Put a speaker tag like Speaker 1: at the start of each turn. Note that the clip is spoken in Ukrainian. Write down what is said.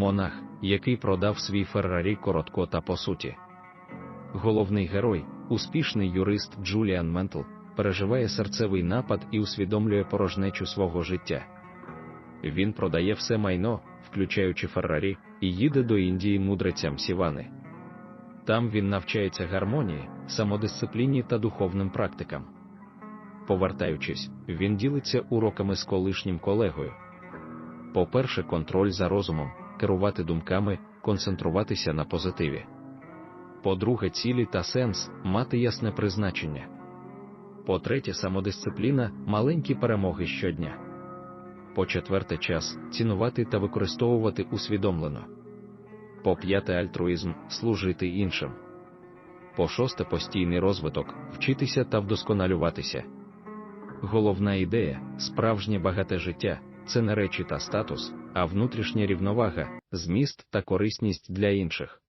Speaker 1: монах, який продав свій Феррарі коротко та по суті. Головний герой, успішний юрист Джуліан Ментл, переживає серцевий напад і усвідомлює порожнечу свого життя. Він продає все майно, включаючи Феррарі, і їде до Індії мудрецям Сівани. Там він навчається гармонії, самодисципліні та духовним практикам. Повертаючись, він ділиться уроками з колишнім колегою. По-перше, контроль за розумом, керувати думками, концентруватися на позитиві. По-друге, цілі та сенс мати ясне призначення. По-третє, самодисципліна, маленькі перемоги щодня. По-четверте, час цінувати та використовувати усвідомлено. По-п'яте, альтруїзм служити іншим. По-шосте, постійний розвиток вчитися та вдосконалюватися. Головна ідея справжнє багате життя це не речі та статус, а внутрішня рівновага, зміст та корисність для інших.